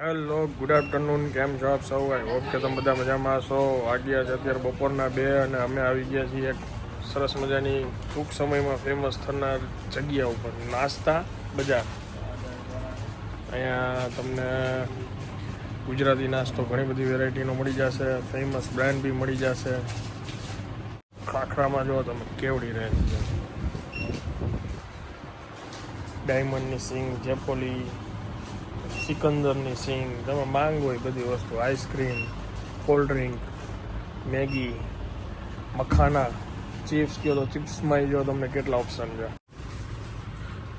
Hello good afternoon કેમ છો આપ સૌ? આઈ હોપ કે તમે બધા મજામાં છો વાગ્યા છે અત્યારે બપોરના બે અને અમે આવી ગયા છીએ એક સરસ મજાની ટૂંક સમયમાં ફેમસ થનાર જગ્યા ઉપર. નાસ્તા, બજાર. અહીંયા તમને ગુજરાતી નાસ્તો ઘણી બધી વેરાયટીનો મળી જશે. ફેમસ બ્રાન્ડ બી મળી જશે. ખાખરામાં જો તમે કેવડી રહે છે. ડાયમંડની સિંગ જેપોલી સિકંદરની સિંગ, તમે માંગો એ બધી વસ્તુ ice cream cold drink Maggi, makhana chips કહો તો ચિપ્સમાં જો તમને કેટલા ઓપ્શન છે.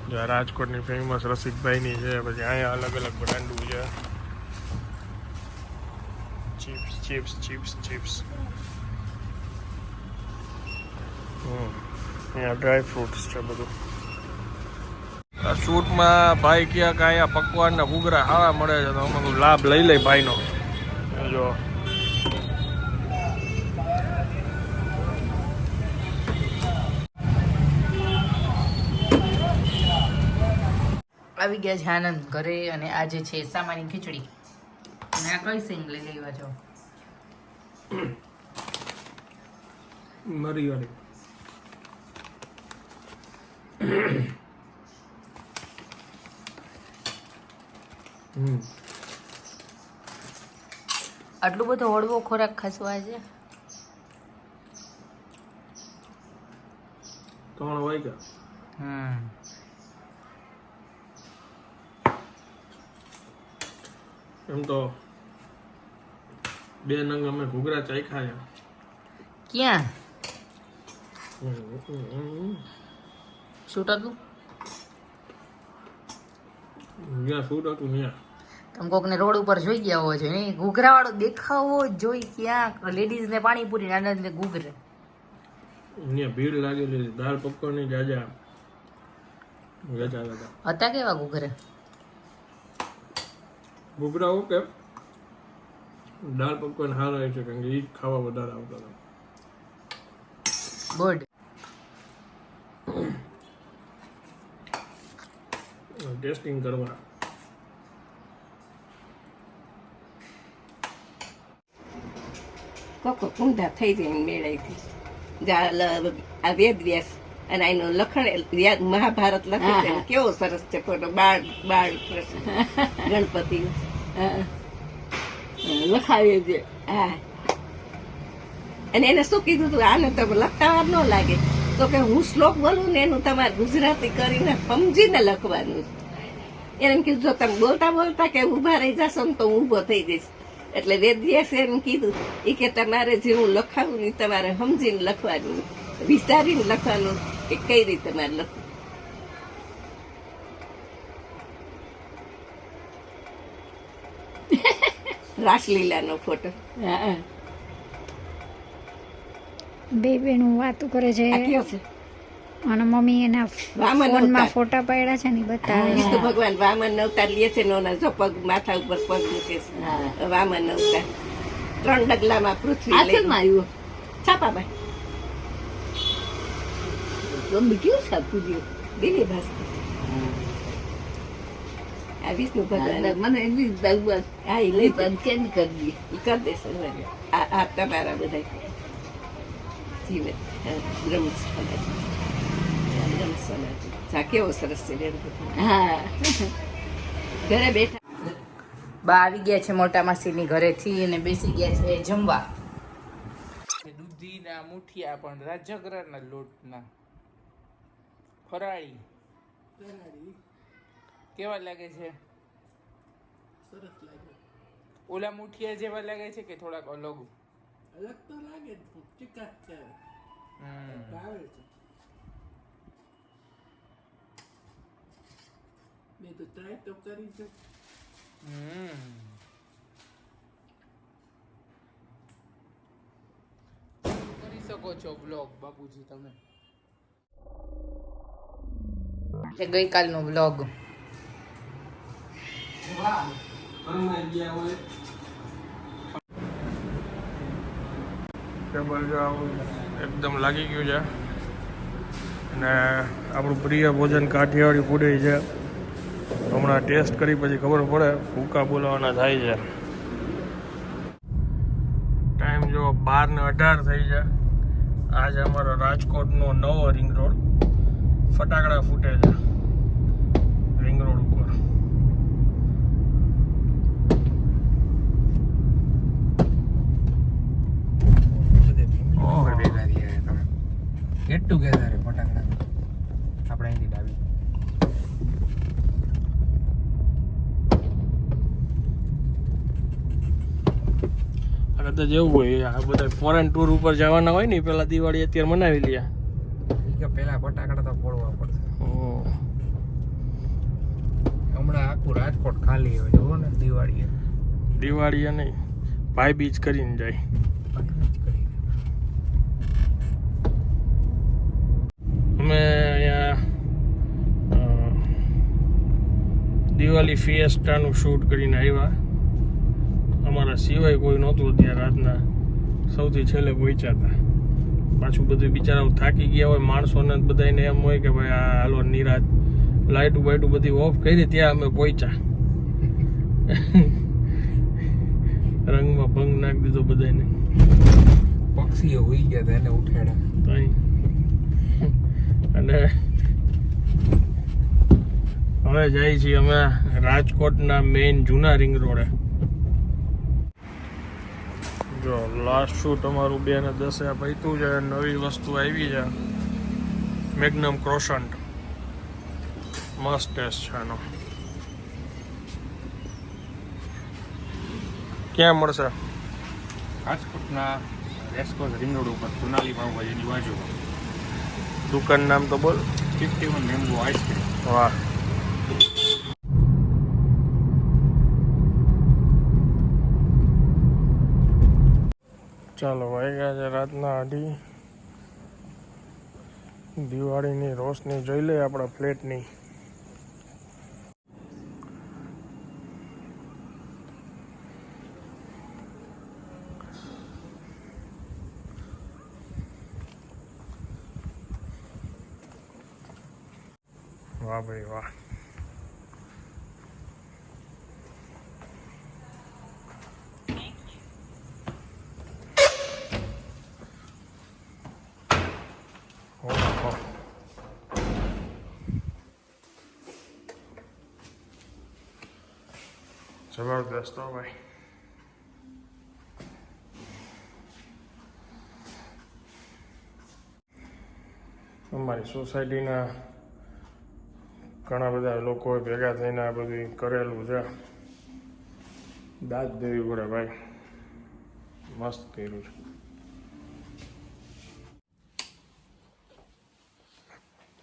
જો રાજકોટની ફેમસ રસિકભાઈની છે, પછી અહીંયા અલગ અલગ બ્રાન્ડો છે. ચિપ્સ ચિપ્સ ચિપ્સ ચિપ્સ હમ, અહીંયા ડ્રાય ફ્રૂટ્સ છે બધું. શૂટમાં ભાઈ ક્યાં કે અહીંયા પકવાન ને ઘૂઘરા ખાવા મળે છે તો અમે લાભ લઈ લઈ ભાઈનો. જો. આવી ગયા છે આનંદ ઘરે અને આજે છે સામાની ખીચડી. અને આ કઈ સિંગ લઈ લેવા છો? મરી વાળી. આટલું બધો હળવો ખોરાક ખસવા છે? ત્રણ વાગ્યા. હમ. એમ તો બે નંગ અમે ઘૂઘરા ચાખ્યા ક્યાં? શું હતું? ત્યાં શું હતું ત્યાં તમે કોકને રોડ ઉપર જોઈ ગયા હોવો જોઈએ ઘૂઘરા વાળો દેખાવો જોઈ ક્યાંક. લેડીઝ ને પાણીપુરી આનંદ ને ઘૂઘરે. અહીંયા ભીડ લાગેલી દાળ પકવાનની જાજા. હતા કેવા ઘૂઘરે? ઘૂઘરા ઓકે દાળ પકવાન સારા હોય છે કારણ કે એ ખાવા વધારે આવતા હતા. ગુડ ટેસ્ટિંગ કરવા. કોકો કુંડા થઈ જાય મેળાઈથી આ વેદ વ્યાસ અને એનું લખણ મહાભારત લખે છે. કેવો સરસ છે ફોટો બાળ બાળ ગણપતિ. લખાવી દે હા. અને એને શું કીધું તું? આને તો લખતા વાર ન લાગે. તો કે હું શ્લોક બોલું ને એનું તમારે ગુજરાતી કરીને સમજીને લખવાનું. એને એમ કીધું જો તમે બોલતા બોલતા કે ઊભા રહી જશો ને તો હું ઊભો થઈ જઈશ. એટલે વેદવ્યાસે એમ કીધું એ કે તમારે જેવું લખાવું ને તમારે સમજીને લખવાનું વિચારીને લખવાનું કે કઈ રીતે મારે લખવું. રાસલીલાનો ફોટો. હા બે બેનું વાતું કરે છે. કયો છે? અને મમ્મી એના વામન ફોનમાં ફોટા પાડ્યા છે ને બતાવે છે. વિષ્ણુ ભગવાન વામન અવતાર લે છે ને ઓના જો પગ માથા ઉપર પગ મૂકે છે. વામન અવતાર. ત્રણ ડગલામાં પૃથ્વી લઈને આવ્યો. છાપાભાઈ ગમે કેવું છાપું ગયું દિલી ભાસ્કર. આ વિષ્ણુ ભગવાન. મને એની ભગવાન હા એ લઈ પણ કેમ કરવી એ કરી દેશે. આ તમારા બધા જીવન હા, સમાજ જા કેવો સરસ છે બેન હા. ઘરે બેઠા. બા આવી ગયા છે મોટા માસીની ઘરેથી અને બેસી ગયા છે જમવા. દૂધીના મુઠિયા પણ રાજગરાના લોટના. ફરાળી. કેવા લાગે છે? સરસ ઓલા મુઠિયા જેવા લાગે છે કે થોડાક અલગ? અલગ તો લાગે ચીકાશ છે. હમ. છે. મેં તો ટ્રાય તો કરી છે. કરી શકો છો બ્લોગ બાપુજી તમે? એ ગઈકાલનો બ્લોગ ટેબલ જો આવું એકદમ લાગી ગયું છે. અને આપણું પ્રિય ભોજન કાઠિયાવાડી ફૂડે છે. હમણાં ટેસ્ટ કરી પછી ખબર પડે ફૂકા બોલાવાના થાય છે. ટાઈમ જો બાર ને અઢાર થઈ છે. આજે અમારો રાજકોટનો નવો રિંગ રોડ ફટાકડા ફૂટે છે. રિંગ રોડ ઉપર. ગેટ ટુગેધર ફટાકડા આપણે અહીંથી ડાબી આ કદાચ જેવું હોય આ બધા ફોરેન ટૂર ઉપર જવાના હોય ને પેલા દિવાળી અત્યારે મનાવી લે. ઈ કે પેલા ફટાકડા તો ફોડવા પડશે. હમણાં આખું રાજકોટ ખાલી હોય જુઓ ને દિવાળીએ. દિવાળીએ નહીં ભાઈ બીજ કરીને જાય. અમે અહીંયા દિવાળી ફિએસ્ટાનું શૂટ કરીને આવ્યા. અમારા સિવાય કોઈ નહોતું ત્યાં રાતના. સૌથી છેલ્લે પહોંચ્યા હતા. પાછું બધું બિચારાઓ થાકી ગયા હોય માણસોને બધાને એમ હોય કે ભાઈ આ હાલો નિરાત લાઇટું બાઇટું બધી ઓફ કરી ત્યાં અમે પહોંચ્યા. રંગમાં ભંગ નાખી દીધો બધાને પક્ષીઓ હોઈ ગયા હતા એને ઉઠાડ્યા. અને હવે જઈએ છીએ અમે રાજકોટના મેઇન જૂના રિંગ રોડે જો લાસ્ટ શૂટ અમારું બે ને દસે પૈતું છે નવી વસ્તુ આવી છે. મેગ્નમ ક્રોસન્ટ મસ્ત ટેસ્ટ છે એનો ક્યાં મળશે? રાજકોટના રેસકોર્સ રિંગ રોડ ઉપર સોનાલી પાઉભાજીની બાજુ. દુકાન નામ તો બોલ. ફિફ્ટી વન રેમ્બો આઈસ્ક્રીમ વાહ. ચાલો વાગ્યા છે રાતના અઢી. દિવાળીની રોશની જોઈ લઈએ આપણા ફ્લેટની. વાહ ભાઈ વાહ. જબરદસ્ત હો ભાઈ અમારી સોસાયટીના ઘણા બધા લોકોએ ભેગા થઈને આ બધું કરેલું છે. દાદ દેવી પડે ભાઈ, મસ્ત કર્યું છે.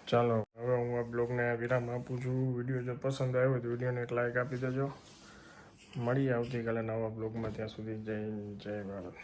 ચાલો, હવે હું આ બ્લોગને વિરામ આપું છું. વીડિયો જો પસંદ આવ્યો તો વિડીયોને એક લાઈક આપી દેજો. મળીએ આવતીકાલે નવા બ્લોગમાં ત્યાં સુધી જય જય ભારત.